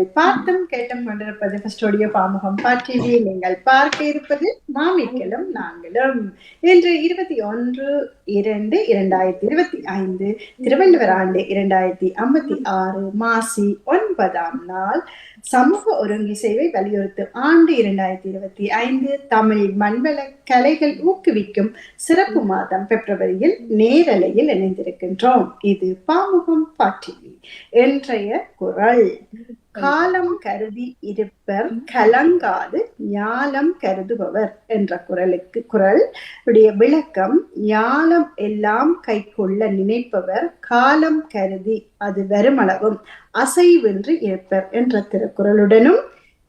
நீங்கள் பார்த்தும் கேட்டும் கொண்டிருப்பது ஸ்டுடியோ பாமுகம் பாட்டிவி நீங்கள் பார்க்க இருப்பது மாமிக்கலும் நாங்களும். இன்று இருபத்தி ஒன்று இரண்டு இரண்டாயிரத்தி இருபத்தி ஐந்து திருவள்ளுவர் ஆண்டு இரண்டாயிரத்தி ஐம்பத்தி ஆறு மாசி ஒன்பதாம் நாள். சமூக ஒருங்கிசைவை வலியுறுத்தும் ஆண்டு இரண்டாயிரத்தி இருபத்தி ஐந்து தமிழ் மண்வள கலைகள் ஊக்குவிக்கும் சிறப்பு மாதம் பிப்ரவரியில் நேரலையில் இணைந்திருக்கின்றோம். இது பாமுகம் பாட்டிவி இன்றைய குரல். காலம் கருதி இருப்பர் கலங்காது ஞாலம் கருதுபவர் என்ற குரலுக்கு குரல் உடைய விளக்கம் ஞாலம் எல்லாம் கைக்கொள்ள நினைப்பவர் காலம் கருதி அது வருமளவும் அசைவின்றி இருப்பர் என்ற திருக்குறளுடனும்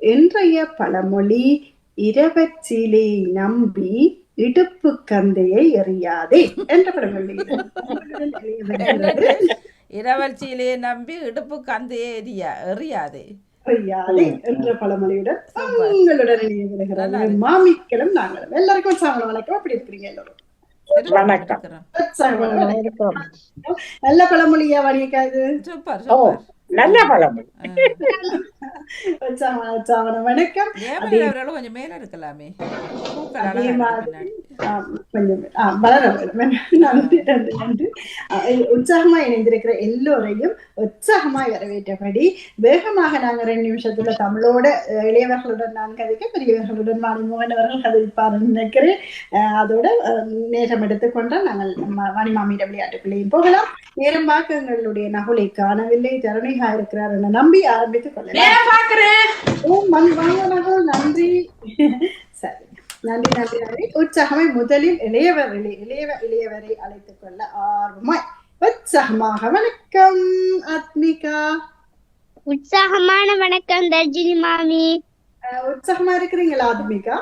இன்றைய பழமொழி இரவச்சிலை நம்பி இடுப்பு கந்தையை எறியாதே என்ற பழமொழி. இரவல்ச்சியிலேயே நம்பி இடுப்பு கந்தையே எரியா எறியாதே. என்ற பழமொழியுடன் உங்களுடன் மாமிக்களும் நாங்களும் எல்லாருக்கும் சாமி வணக்கம் அப்படி இருக்கிறீங்க எல்லாரும். நல்ல பழமொழியா வணிகாது சூப்பர் நல்ல பழமொழி. வணக்கம். கொஞ்சம் மேல இருக்கலாமே. கொஞ்சம் வளர ஆ, உற்சாகமா இணைந்திருக்கிற எல்லோரையும் உற்சாகமாய் வரவேற்றபடி வேகமாக நாங்க ரெண்டு நிமிஷத்துல தமிழோட இளையவர்களுடன் நான் கதைக்க பெரியவர்களுடன் மணிமோகன் அவர்கள் கதைப்பாருன்னு நினைக்கிறேன். அதோட நேரம் எடுத்துக்கொண்டால் நாங்கள் ம- மணிமாமியிட விளையாட்டுக்குள்ளேயும் போகலாம். நேரம் பார்க்க எங்களுடைய நகுலை காணவில்லை. தரணிகா இருக்கிறார் என நம்பி ஆரம்பித்துக் கொள்ளலாம். நன்றி. நன்றி நன்றி நன்றி. உற்சாகமாய் முதலில் இளையவர் இளைய இளையவர் அழைத்துக் கொள்ள ஆர்வமாய். உற்சாகமாக வணக்கம் ஆத்மிகா. உற்சாகமான வணக்கம் தர்ஜினி மாமி. உற்சாகமா இருக்கிறீங்களா ஆத்மிகா?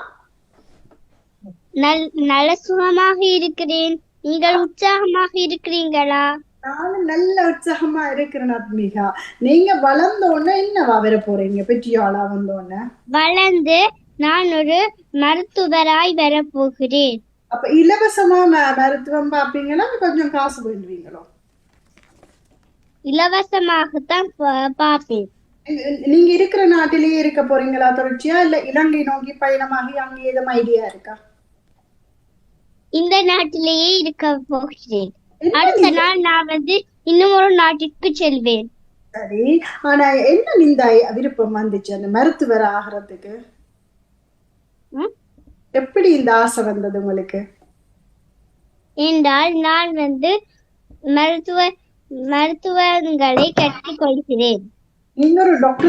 நல் நல்ல சுகமாக இருக்கிறேன். நீங்கள் உற்சாகமாக இருக்கிறீங்களா? நானும் நல்ல உற்சாகமா இருக்கிறேன் ஆத்மிகா. நீங்க வளர்ந்த உடனே என்னவா வர போறீங்க பெற்றியாளா வந்த உடனே? வளர்ந்து நான் ஒரு மருத்துவராய் வரப்போகிறேன். அப்ப இலவசமா மருத்துவம் பாப்பீங்களா கொஞ்சம் காசு வேண்டுவீங்களோ? இலவசமாகத்தான் பா- பார்ப்பேன். நீ- நீங்க இருக்கிற நாட்டிலேயே இருக்க போறீங்களா தொடர்ச்சியா? இல்ல இலங்கை நோக்கி பயணமாகி அங்க ஏதும் ஐடியா இருக்கா? இந்த நாட்டிலேயே இருக்க போகிறேன். அடுத்த நாள் நான் வந்து இன்னும் ஒரு நாட்டிற்கு செல்வேன். சரி. ஆனா என்ன இந்த விருப்பம் வந்துச்சு அந்த மருத்துவர் ஆகிறதுக்கு? எப்படி இந்த ஆசை வந்தது உங்களுக்கு? என்றால் நான் வந்து மருத்துவ மருத்துவங்களை கற்றுக்கொள்கிறேன். நீங்க ஒரு டாக்டர்